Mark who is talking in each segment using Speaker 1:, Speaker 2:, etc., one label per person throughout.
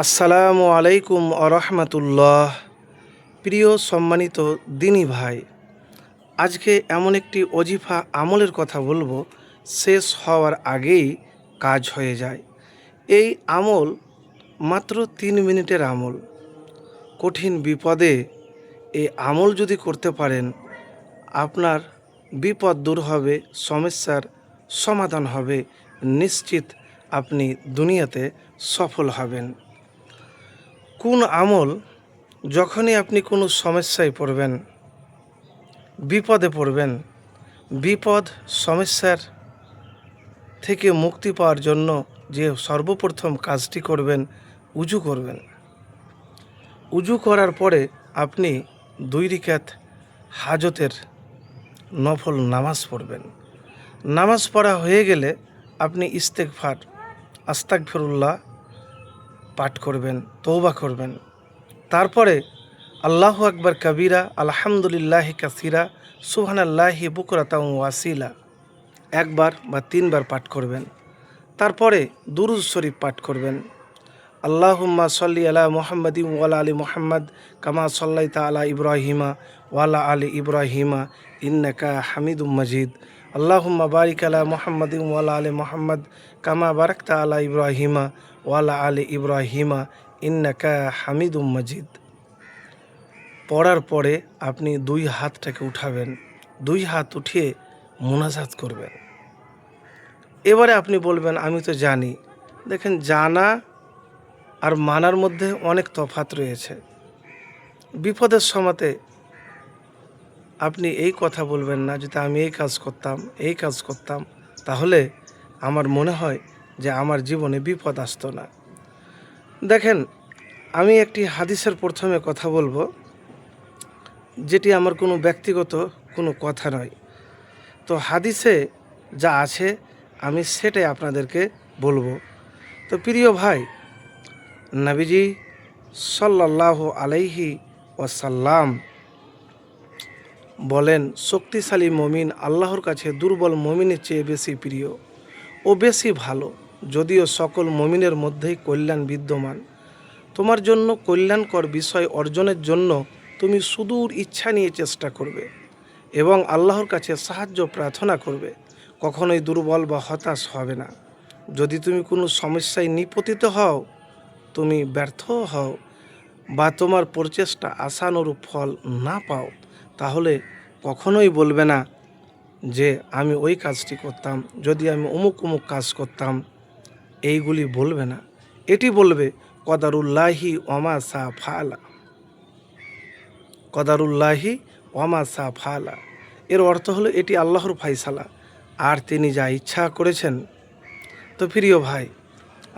Speaker 1: আসসালামু আলাইকুম আরহামাতুল্লাহ। প্রিয় সম্মানিত দিনী ভাই, আজকে এমন একটি অজিফা আমলের কথা বলব, শেষ হওয়ার আগেই কাজ হয়ে যায়। এই আমল মাত্র তিন মিনিটের আমল। কঠিন বিপদে এই আমল যদি করতে পারেন, আপনার বিপদ দূর হবে, সমস্যার সমাধান হবে, নিশ্চিত আপনি দুনিয়াতে সফল হবেন। কোন আমল যখনই আপনি কোনো সমস্যায় পড়বেন, বিপদে পড়বেন, বিপদ সমস্যার থেকে মুক্তি পাওয়ার জন্য যে সর্বপ্রথম কাজটি করবেন, উজু করবেন। উজু করার পরে আপনি দুই রিকাত হাজতের নফল নামাজ পড়বেন। নামাজ পড়া হয়ে গেলে আপনি ইস্তেকফার আস্তাক ফিরুল্লাহ পাঠ করবেন তৌবা করবেন। তারপরে আল্লাহ আকবর কবিরা, আলহামদুলিল্লাহ কাসিরা সুহান আল্লাহি বুকরাতাউ ওয়াসিলা, একবার বা তিনবার পাঠ করবেন। তারপরে দুরুজ শরীফ পাঠ করবেন। আল্লাহুম্মা সাল্লি আলা মুহাম্মাদি ওয়ালা আলী মোহাম্মদ, কামা সাল্লাইতা আলা ইব্রাহিমা ওয়ালা আলী ইব্রাহিমা, ইন্নাকা হামিদুম মজিদ। আল্লাহুম্মা বারিক আলা মোহাম্মদ ওয়ালা আলী মুহাম্মদ কামা বারাকতা আলা ইব্রাহিমা ওয়ালা আলী ইব্রাহিমা ইন্নাকা হামিদুম মজিদ। পড়ার পরে আপনি দুই হাতটাকে উঠাবেন, দুই হাত উঠিয়ে মোনাজাত করবেন। এবারে আপনি বলবেন, আমি তো জানি। দেখেন, জানা আর মানার মধ্যে অনেক তফাত রয়েছে। বিপদের সময়তে আপনি এই কথা বলবেন না যদি আমি এই কাজ করতাম, এই কাজ করতাম, তাহলে আমার মনে হয় যে আমার জীবনে বিপদ আসতো না। দেখেন, আমি একটি হাদিসের প্রথমে কথা বলব, যেটি আমার কোনো ব্যক্তিগত কোনো কথা নয়। তো হাদিসে যা আছে, আমি সেটাই আপনাদেরকে বলব। তো প্রিয় ভাই, নাবিজি সাল্লাহ আলাইহি ওয়াসাল্লাম বলেন, শক্তিশালী মমিন আল্লাহর কাছে দুর্বল মমিনের চেয়ে বেশি প্রিয় ও বেশি ভালো। যদিও সকল মমিনের মধ্যেই কল্যাণ বিদ্যমান। তোমার জন্য কল্যাণকর বিষয় অর্জনের জন্য তুমি সুদূর ইচ্ছা নিয়ে চেষ্টা করবে এবং আল্লাহর কাছে সাহায্য প্রার্থনা করবে। কখনোই দুর্বল বা হতাশ হবে না। যদি তুমি কোনো সমস্যায় নিপতিত হও, তুমি ব্যর্থ হও বা তোমার প্রচেষ্টা আশানুরূপ ফল না পাও তাহলে কখনোই বলবে না যে আমি ওই কাজটি করতাম, যদি আমি অমুক অমুক কাজ করতাম, এইগুলি বলবে না। এটি বলবে, কদারুল্লাহি ওমা সা ফালা কদারুল্লাহি ওমা সা ফালা এর অর্থ হলো, এটি আল্লাহর ফাইসালা আর তিনি যা ইচ্ছা করেছেন। তো প্রিয় ভাই,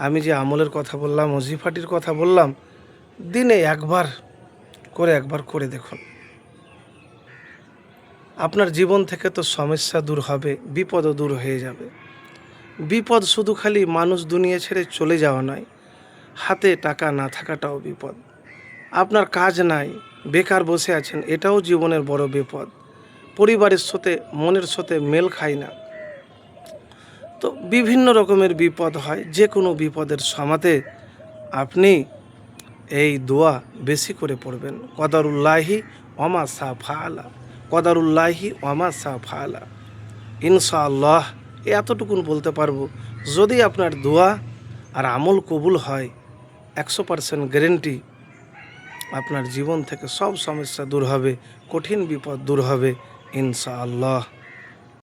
Speaker 1: আমি যে আমলের কথা বললাম ওজিফাটির কথা বললাম, দিনে একবার করে একবার করে দেখুন। আপনার জীবন থেকে তো সমস্যা দূর হবে, বিপদও দূর হয়ে যাবে। বিপদ শুধু খালি মানুষ দুনিয়া ছেড়ে চলে যাওয়া নয়, হাতে টাকা না থাকাটাও বিপদ। আপনার কাজ নাই, বেকার বসে আছেন, এটাও জীবনের বড় বিপদ। পরিবারের সাথে মনের সাথে মেল খায় না। তো বিভিন্ন রকমের বিপদ হয় যে কোনো বিপদের সমাতে আপনি এই দোয়া বেশি করে পড়বেন। কদারুল্লাহি অমা সা ফালা কদারুল্লাহি ওয়ামা সাফালা। ইনশাআল্লাহ এতটুকুন বলতে পারব, যদি আপনার দোয়া আর আমল কবুল হয়, একশো পারসেন্ট গ্যারেন্টি আপনার জীবন থেকে সব সমস্যা দূর হবে, কঠিন বিপদ দূর হবে, ইনশাআল্লাহ।